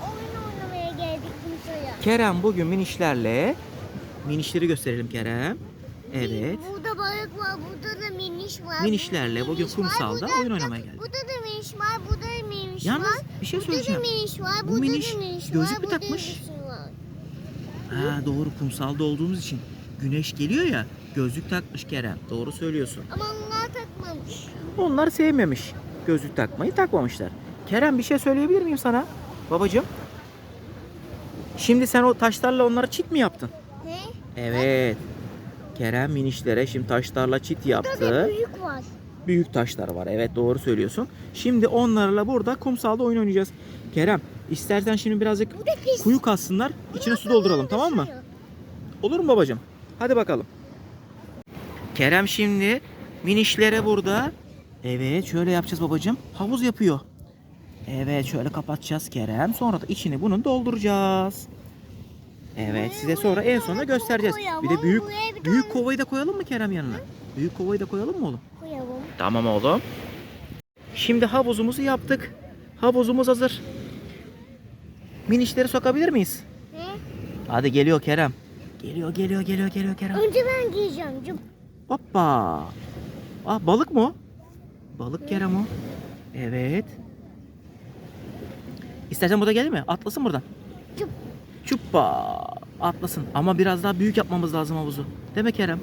oyun oynamaya geldik Musa'ya. Kerem bugün minişlerle minişleri gösterelim Kerem. Evet. Burada balık var, burada da miniş var. Minişlerle burada bugün var, kumsalda burada oyun oynamaya geldik. Burada da miniş var, burada da miniş Yalnız var. bir şey Burada söyleyeceğim. da miniş var, Bu burada miniş da miniş gözlük var, mü burada da takmış? miniş var. Ha doğru kumsalda olduğumuz için güneş geliyor ya gözlük takmış Kerem. Doğru söylüyorsun. Ama onlar takmamış. Onlar sevmemiş. Gözlük takmayı takmamışlar. Kerem bir şey söyleyebilir miyim sana? Babacığım. Şimdi sen o taşlarla onlara çit mi yaptın? Ne? Evet. Kerem minişlere şimdi taşlarla çit Burada yaptı. büyük var. Büyük taşlar var. Evet doğru söylüyorsun. Şimdi onlarla burada kumsalda oyun oynayacağız. Kerem istersen şimdi birazcık kuyu kazsınlar. içine su dolduralım tamam mı? Olur mu babacığım? Hadi bakalım. Kerem şimdi minişlere burada. Evet şöyle yapacağız babacığım. Havuz yapıyor. Evet şöyle kapatacağız Kerem. Sonra da içini bunun dolduracağız. Evet size sonra en sonunda göstereceğiz. Bir de büyük büyük kovayı da koyalım mı Kerem yanına? Büyük kovayı da koyalım mı oğlum? Koyalım. Tamam oğlum. Şimdi havuzumuzu yaptık. Havuzumuz hazır. Minişleri sokabilir miyiz? Ne? Hadi geliyor Kerem. Geliyor geliyor geliyor geliyor Kerem. Önce ben giyeceğim. Cıp. Hoppa. Ah balık mı o? Balık Kerem o. Evet. İstersen burada gelir mi? Atlasın buradan. Cıp. Çuppa. Atlasın. Ama biraz daha büyük yapmamız lazım havuzu. Değil mi Kerem?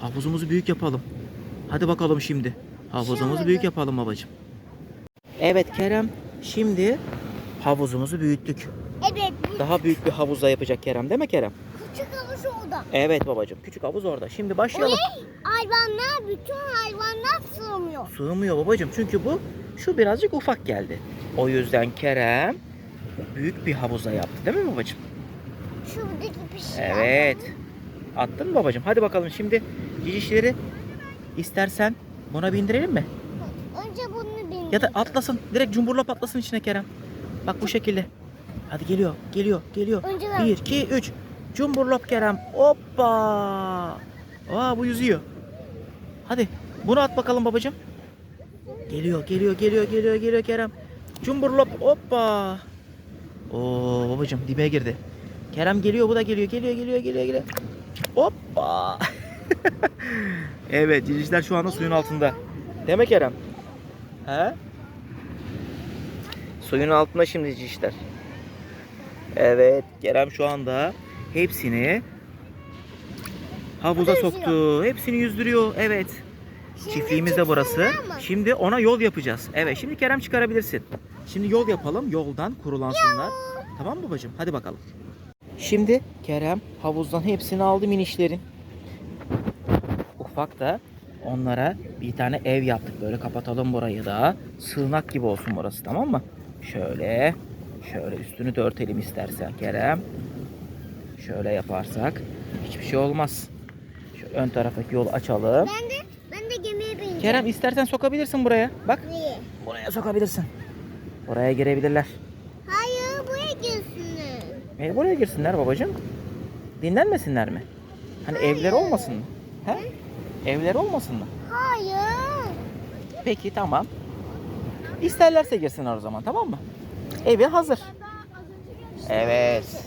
Havuzumuzu büyük yapalım. Hadi bakalım şimdi. Havuzumuzu büyük yapalım babacığım. Evet Kerem. Şimdi havuzumuzu büyüttük. Evet bu Daha büyük bir havuzda yapacak Kerem değil mi Kerem? küçük havuz orada. Evet babacığım. Küçük havuz orada. Şimdi başlayalım. Hayvanlar, bütün hayvanlar sığmıyor. Sığmıyor babacığım çünkü bu şu birazcık ufak geldi. O yüzden Kerem büyük bir havuza yaptı değil mi babacığım? Şuradaki bir şey. Evet. Attın mı babacığım? Hadi bakalım şimdi cicişleri istersen buna bindirelim mi? Önce bunu bin. Ya da atlasın. Direkt cumburlop atlasın içine Kerem. Bak bu şekilde. Hadi geliyor, geliyor, geliyor. Önce ben. 1, 2, 3. Cumburlop Kerem. Hoppa. Aa bu yüzüyor. Hadi bunu at bakalım babacığım. Geliyor, geliyor, geliyor, geliyor, geliyor Kerem. Cumburlop hoppa. Oo babacığım dibe girdi. Kerem geliyor, bu da geliyor, geliyor, geliyor, geliyor, geliyor. Hoppa. evet, cicişler şu anda suyun altında. Değil mi Kerem? He? Suyun altında şimdi cicişler. Evet, Kerem şu anda hepsini havuza soktu. Hepsini yüzdürüyor. Evet. Şimdi Çiftliğimiz de burası. Şimdi ona yol yapacağız. Evet, şimdi Kerem çıkarabilirsin. Şimdi yol yapalım. Yoldan kurulansınlar. Tamam mı babacığım? Hadi bakalım. Şimdi Kerem havuzdan hepsini aldı minişlerin. Ufak da onlara bir tane ev yaptık. Böyle kapatalım burayı da. Sığınak gibi olsun burası tamam mı? Şöyle. Şöyle üstünü de örtelim istersen Kerem. Şöyle yaparsak hiçbir şey olmaz. Şu ön taraftaki yolu açalım. Ben. Kerem istersen sokabilirsin buraya. Bak Niye? buraya sokabilirsin. Buraya girebilirler. Hayır, buraya girsinler. E, buraya girsinler babacığım. Dinlenmesinler mi? Hani evleri olmasın mı? He? Evleri olmasın mı? Hayır. Peki tamam. İsterlerse girsinler o zaman tamam mı? Evi hazır. Evet.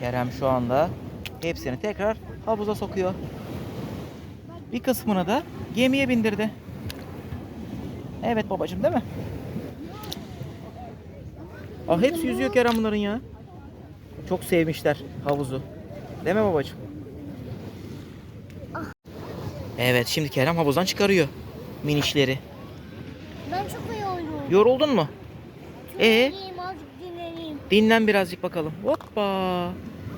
Kerem şu anda hepsini tekrar havuza sokuyor. Bir kısmını da gemiye bindirdi. Evet babacığım değil mi? Ah hepsi yüzüyor Kerem bunların ya. Çok sevmişler havuzu. Değil mi babacığım? Evet şimdi Kerem havuzdan çıkarıyor minişleri. Ben çok yoruldum. Yoruldun mu? Ee? Dinleneyim, azıcık dinleneyim. Dinlen birazcık bakalım. Hoppa.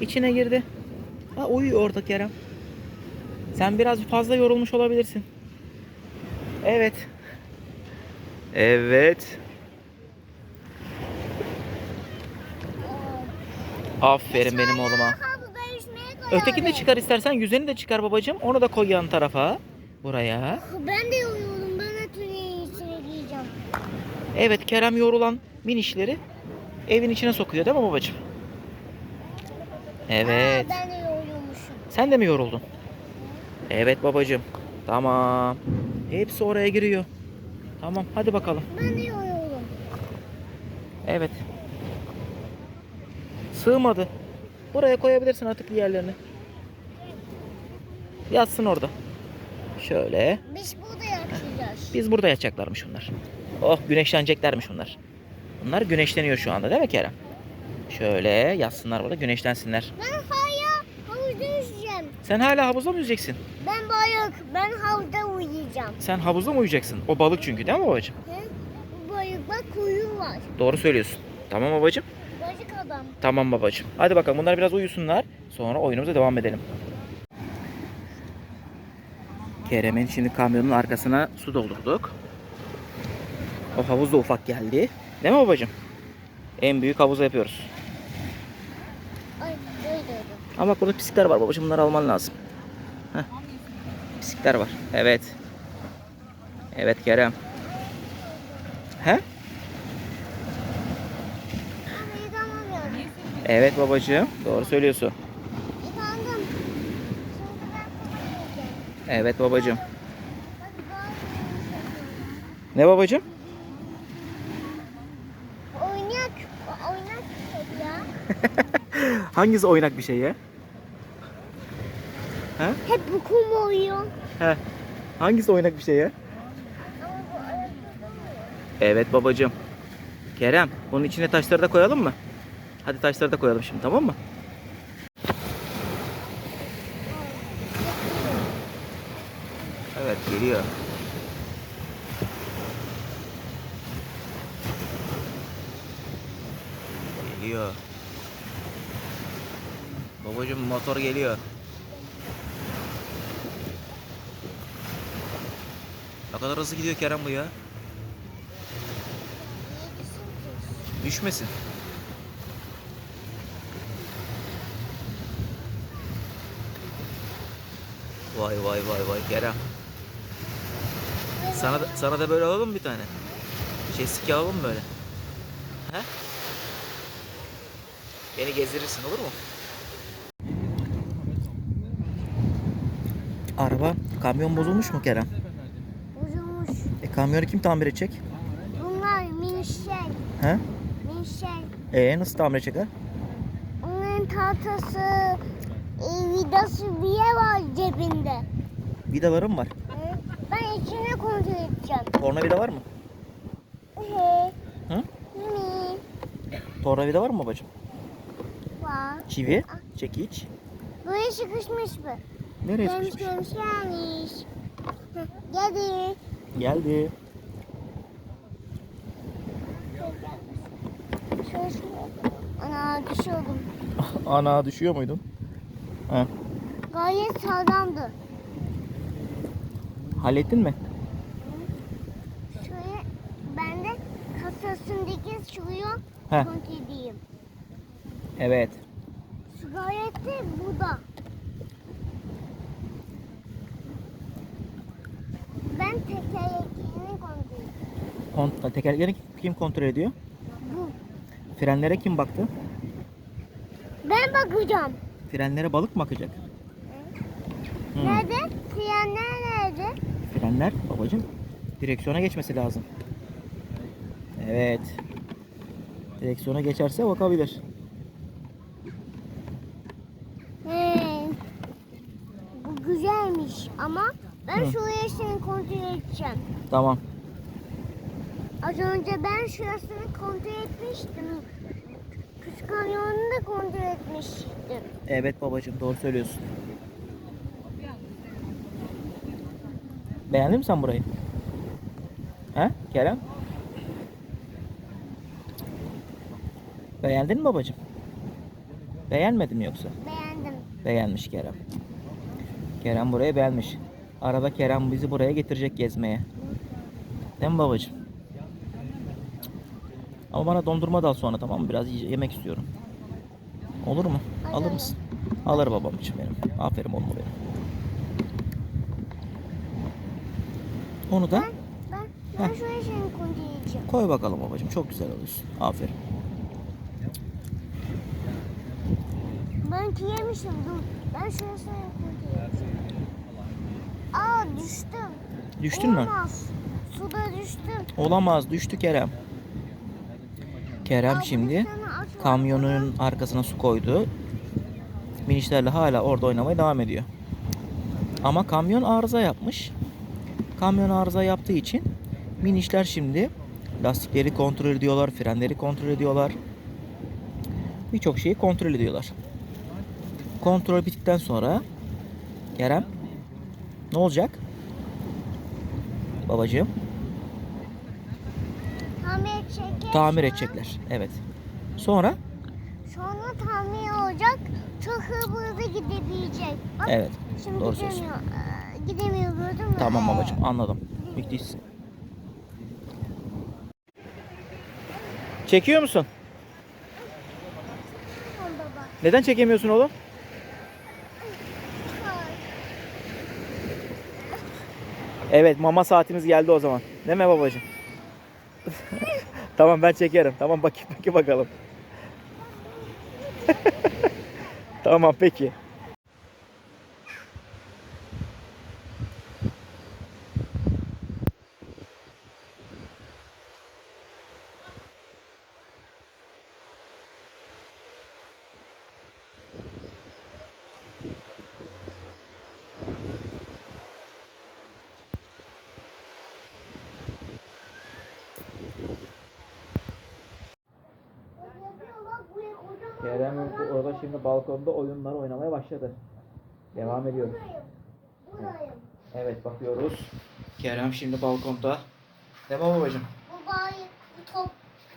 İçine girdi. Ha uyuyor orada Kerem. Sen biraz fazla yorulmuş olabilirsin. Evet. Evet. Aferin benim oğluma. Ötekini de çıkar istersen. Yüzeni de çıkar babacığım. Onu da koy yan tarafa. Buraya. Ben de yoruldum. Ben de içine giyeceğim. Evet Kerem yorulan minişleri evin içine sokuyor değil mi babacığım? Evet. Aa, ben de yorulmuşum. Sen de mi yoruldun? Evet babacığım. Tamam. Hepsi oraya giriyor. Tamam hadi bakalım. Ben de yoruldum. Evet. Sığmadı. Buraya koyabilirsin artık diğerlerini. Yatsın orada. Şöyle. Biz burada yatacağız. Biz burada yatacaklarmış bunlar. Oh güneşleneceklermiş bunlar. Bunlar güneşleniyor şu anda değil mi Kerem? Şöyle yatsınlar burada güneşlensinler. Ben. Sen hala havuzda mı yüzeceksin? Ben balık. Ben havuzda uyuyacağım. Sen havuzda mı uyuyacaksın? O balık çünkü değil mi babacığım? He? Balık bak kuyu var. Doğru söylüyorsun. Tamam babacığım. Balık adam. Tamam babacığım. Hadi bakalım bunlar biraz uyusunlar. Sonra oyunumuza devam edelim. Kerem'in şimdi kamyonun arkasına su doldurduk. O havuz da ufak geldi. Değil mi babacığım? En büyük havuzu yapıyoruz. Ay böyle öyle. Ama burada pislikler var babacığım. Bunları alman lazım. Heh. Pislikler var. Evet. Evet Kerem. He? Evet babacığım. Doğru söylüyorsun. Evet babacığım. Ne babacığım? Oynak. Oynak ya. Hangisi oynak bir şey ya? Hep bu kum oyuyor. He. Hangisi oynak bir şey ya? Evet babacığım. Kerem, bunun içine taşları da koyalım mı? Hadi taşları da koyalım şimdi tamam mı? Evet geliyor. Geliyor. Babacığım motor geliyor. Ne kadar hızlı gidiyor Kerem bu ya. Düşmesin. Vay vay vay vay Kerem. Sana da, sana da böyle alalım bir tane? Jet ski alalım böyle? He? Beni gezdirirsin olur mu? Kamyon bozulmuş mu Kerem? Uzunmuş. E kamyonu kim tamir edecek? Bunlar minşek. He? Minşek. E nasıl tamir edecekler? Onun tahtası, e, vidası bir yer var cebinde. Vidaları mı var? Hı? Ben içine kontrol edeceğim. Tornavida var mı? He. Hı? Mi? Tornavida var mı babacığım? Var. Çivi, çekiç. Buraya sıkışmış mı? Nereye sıkışmış? gelmiş Geldi. Geldi. Şöyle şöyle. Ana düşüyordum. Ana düşüyor muydun? Ha. Gayet sağlamdı. Hallettin mi? Şöyle ben de kasasındaki suyu Heh. kontrol edeyim. Evet. Şu gayet de bu da. Ben tekerleklerini kontrol. Kont tekerlekleri kim kontrol ediyor? Bu. Frenlere kim baktı? Ben bakacağım. Frenlere balık mı bakacak? Hmm. Nerede? Siyenler nerede? Frenler babacığım direksiyona geçmesi lazım. Evet. Direksiyona geçerse bakabilir. Bu güzelmiş ama ben Hı. şuraya seni kontrol edeceğim. Tamam. Az önce ben şurasını kontrol etmiştim. Küçük kamyonunu da kontrol etmiştim. Evet babacığım doğru söylüyorsun. Beğendin mi sen burayı? He Kerem? Beğendin mi babacığım? Beğenmedin mi yoksa? Beğendim. Beğenmiş Kerem. Kerem burayı beğenmiş. Arada Kerem bizi buraya getirecek gezmeye. Değil mi babacığım? Ama bana dondurma da al sonra tamam mı? Biraz yemek istiyorum. Olur mu? Alır mısın? Alır babamcığım benim. Aferin oğlum benim. Onu da Ben, ben, Heh. şuraya seni kontrol edeceğim. koy bakalım babacığım. Çok güzel oluyorsun. Aferin. Ben yemişim dur. Ben şuraya seni kontrol edeceğim. Düştüm. Düştün mü? Olmaz. Suda düştüm. Olamaz. Düştü Kerem. Kerem şimdi kamyonun arkasına su koydu. Minişlerle hala orada oynamaya devam ediyor. Ama kamyon arıza yapmış. Kamyon arıza yaptığı için minişler şimdi lastikleri kontrol ediyorlar, frenleri kontrol ediyorlar. Birçok şeyi kontrol ediyorlar. Kontrol bittikten sonra Kerem ne olacak? Babacığım Tamir edecek. tamir edecekler. Evet. Sonra Sonra tamir olacak. Çok hızlı gidebilecek. Bak, evet. Şimdi doğru gidemiyor. Ee, Gidemiyor gördün mü? Tamam babacığım anladım. Müthiş. Çekiyor musun? Neden çekemiyorsun oğlum? Evet mama saatimiz geldi o zaman. Değil mi babacığım? tamam ben çekerim. Tamam bakayım peki bakalım. tamam peki. Kerem orada şimdi balkonda oyunlar oynamaya başladı. Devam ediyoruz. Buradayım. Evet bakıyoruz. Kerem şimdi balkonda. Değil mi babacığım? Bu top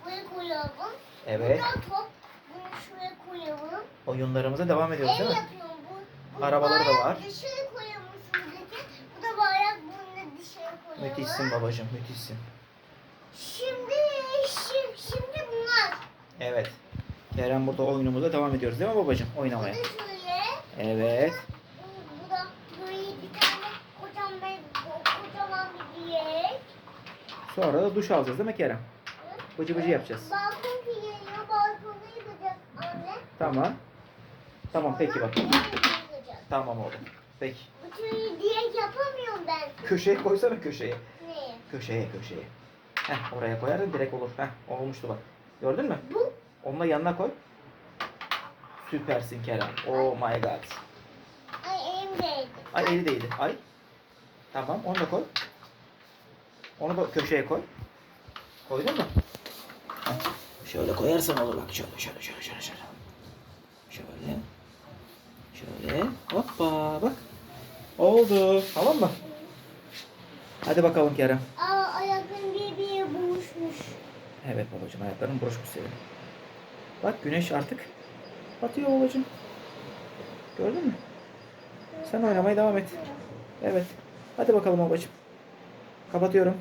buraya koyalım. Evet. Bu da top bunu şuraya koyalım. Oyunlarımıza devam ediyoruz değil mi? yapıyorum bu. bu Arabaları da var. Dışarı koyalım şuradaki. Bu da bayrak bunu da dışarı koyalım. Müthişsin babacığım müthişsin. Şimdi, şimdi, şimdi bunlar. Evet. Kerem burada oyunumuza devam ediyoruz değil mi babacığım? Oynamaya. Evet. Bu, bu da böyle bir tane kocaman, kocaman bir diyek. Sonra da duş alacağız değil mi Kerem? Bıcı bıcı yapacağız. Balkon geliyor, balkonu yıkacağız anne. Tamam. Tamam peki bak. Tamam oğlum. Peki. Bu türlü diyek yapamıyorum ben. Köşeye koysana köşeye. Ne? Köşeye köşeye. Heh oraya koyardın direkt olur. Heh olmuştu bak. Gördün mü? Bu Onu da yanına koy. Süpersin Kerem. Oh my god. ay elimdeydi. Ay eli değdi. Ay. Tamam onu da koy. Onu da köşeye koy. Koydun mu? Şöyle koyarsan olur bak. Şöyle şöyle şöyle şöyle şöyle. Şöyle. Şöyle. Hoppa bak. Oldu. Tamam mı? Hadi bakalım Kerem. Aa ayaklarım birbirine buluşmuş. Evet babacığım ayakların buruşmuş senin. Bak güneş artık batıyor babacığım. Gördün mü? Sen oynamaya devam et. Evet. Hadi bakalım babacığım. Kapatıyorum.